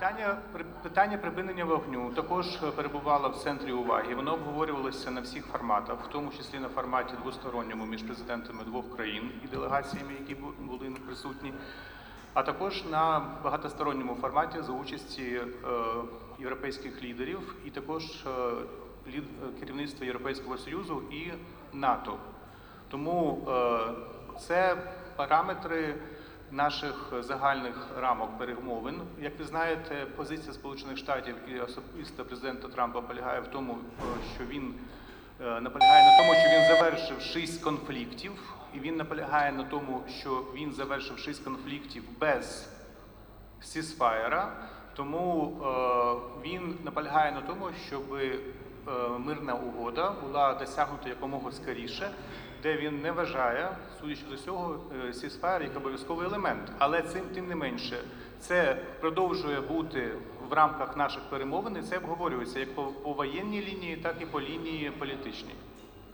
Питання, питання припинення вогню також е, перебувало в центрі уваги. Воно обговорювалося на всіх форматах, в тому числі на форматі двосторонньому між президентами двох країн і делегаціями, які бу- були присутні, а також на багатосторонньому форматі за участі е, європейських лідерів і також е, керівництва Європейського Союзу і НАТО. Тому це параметри наших загальних рамок перемовин. Як ви знаєте, позиція Сполучених Штатів і особисто президента Трампа полягає в тому, е, що він е, наполягає на тому, що він завершив шість конфліктів, і він наполягає на тому, що він завершив шість конфліктів без сісфаєра. Тому е, він наполягає на тому, щоб е, мирна угода була досягнута якомога скоріше, де він не вважає, судячи з усього, е, сісфаєр як обов'язковий елемент. Але цим тим не менше, це продовжує бути в рамках наших перемовин, і це обговорюється як по, по воєнній лінії, так і по лінії політичній.